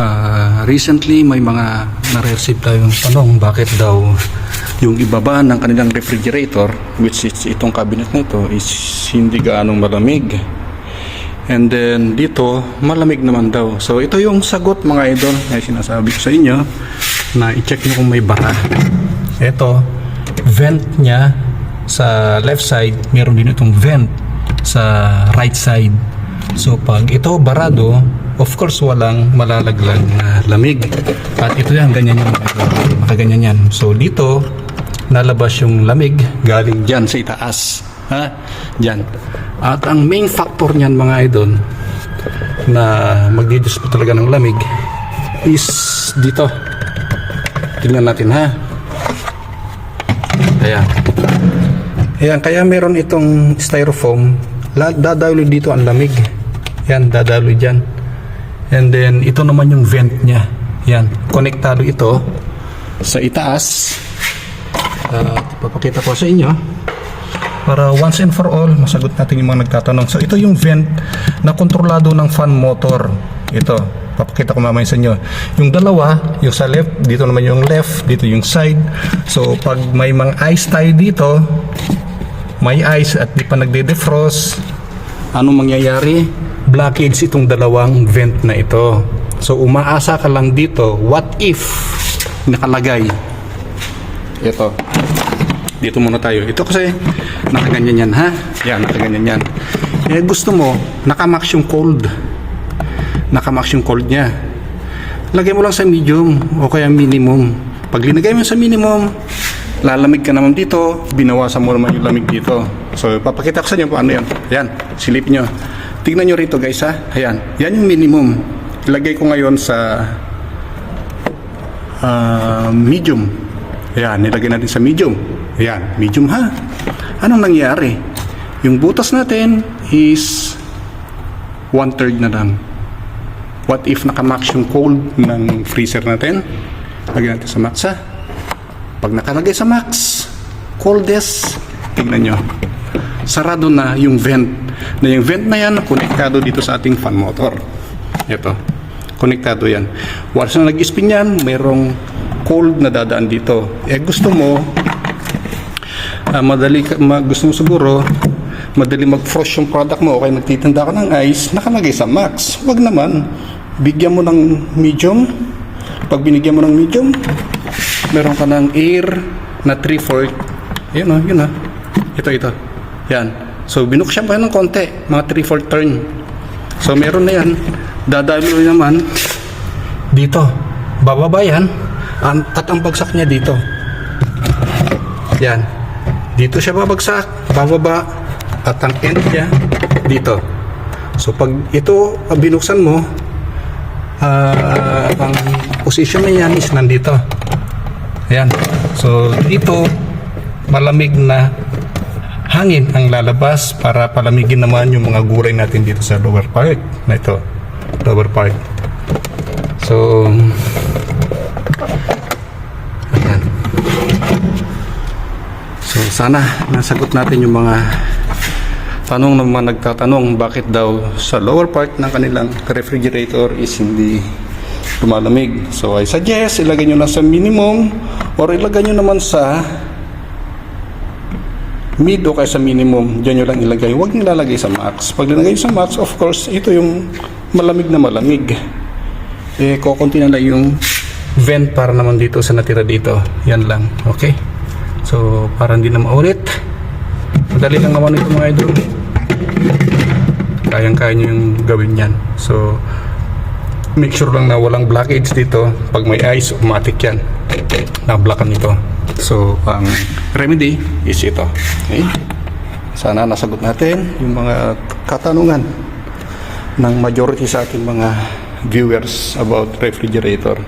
Ah, recently, may mga na-receive tayong tanong bakit daw yung ibaba ng kanilang refrigerator, which is itong cabinet na ito, is hindi gaanong malamig. And then dito, malamig naman daw. So ito yung sagot mga idol na sinasabi ko sa inyo na i-check nyo kung may bara. Ito, vent niya sa left side, meron din itong vent sa right side. So pag ito barado, of course walang malalaglag na lamig. At ito yan, ganyan yan. Makaganyan yan. So dito, nalabas yung lamig galing dyan sa itaas. Ha? Dyan. At ang main factor niyan mga idol na magdidis po talaga ng lamig is dito. Tingnan natin ha. Ayan. Ayan, kaya meron itong styrofoam. Dadaloy dito ang lamig. Yan, dadaloy dyan. And then, ito naman yung vent niya. Yan, konektado ito sa itaas. Uh, papakita ko sa inyo. Para once and for all, masagot natin yung mga nagtatanong. So, ito yung vent na kontrolado ng fan motor. Ito, papakita ko mamaya sa inyo. Yung dalawa, yung sa left, dito naman yung left, dito yung side. So, pag may mga ice tayo dito, may ice at di pa nagde-defrost, anong mangyayari? Blockage itong dalawang vent na ito. So, umaasa ka lang dito, what if nakalagay? Ito. Dito muna tayo. Ito kasi nakaganyan yan ha. Yan, nakaganyan yan. Eh gusto mo, nakamax yung cold. Nakamax yung cold niya. Lagay mo lang sa medium o kaya minimum. Pag linagay mo sa minimum, lalamig ka naman dito, binawasan mo naman yung lamig dito. So, papakita ko sa inyo kung ano yan. Ayan, silipin nyo. Tingnan nyo rito guys ha. Ayan, yan yung minimum. Ilagay ko ngayon sa ah, medium. Ayan, nilagay natin sa medium. Ayan, medium ha. Anong nangyari? Yung butas natin is one third na lang. What if nakamax yung cold ng freezer natin? Lagyan natin sa max ha. Pag nakalagay sa max, coldest, tingnan nyo. Sarado na yung vent. Na yung vent na yan, konektado dito sa ating fan motor. Ito. Konektado yan. Once na nag-spin yan, mayroong cold na dadaan dito. Eh gusto mo, ah, madali ma, gusto mo siguro, madali mag-frost yung product mo o kaya nagtitinda ka ng ice, nakalagay sa max. Huwag naman. Bigyan mo ng medium. Pag binigyan mo ng medium, meron ka ng air na 3-4. Yun o, yun o. Ito, ito. Yan. So, binuksan pa yan ng konti. Mga 3-4 turn. So, meron na yan. Dadalo naman dito. Bababa yan. At ang bagsak niya dito. Yan. Dito siya babagsak. Bababa. At ang end niya dito. So, pag ito binuksan mo, ah, ang position na yan is nandito. Ayan. So, dito, malamig na hangin ang lalabas para palamigin naman yung mga gulay natin dito sa lower part na ito. Lower part. So, ayan. So, sana nasagot natin yung mga tanong ng mga nagtatanong bakit daw sa lower part ng kanilang refrigerator is hindi lumalamig. So I suggest ilagay nyo lang sa minimum or ilagay nyo naman sa mid o kaya sa minimum. Diyan nyo lang ilagay. Huwag nyo lalagay sa max. Pag nilagay sa max, of course, ito yung malamig na malamig. Eh, kukunti na lang yung vent para naman dito sa natira dito. Yan lang. Okay? So, para hindi na maulit. Madali lang naman ito mga idol. Kayang-kaya nyo yung gawin yan. So, make sure lang na walang blockage dito. Pag may ice, automatic yan. Na-blockan ito. So, ang remedy is ito. Okay? Sana nasagot natin yung mga katanungan ng majority sa ating mga viewers about refrigerator.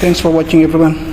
Thanks for watching everyone.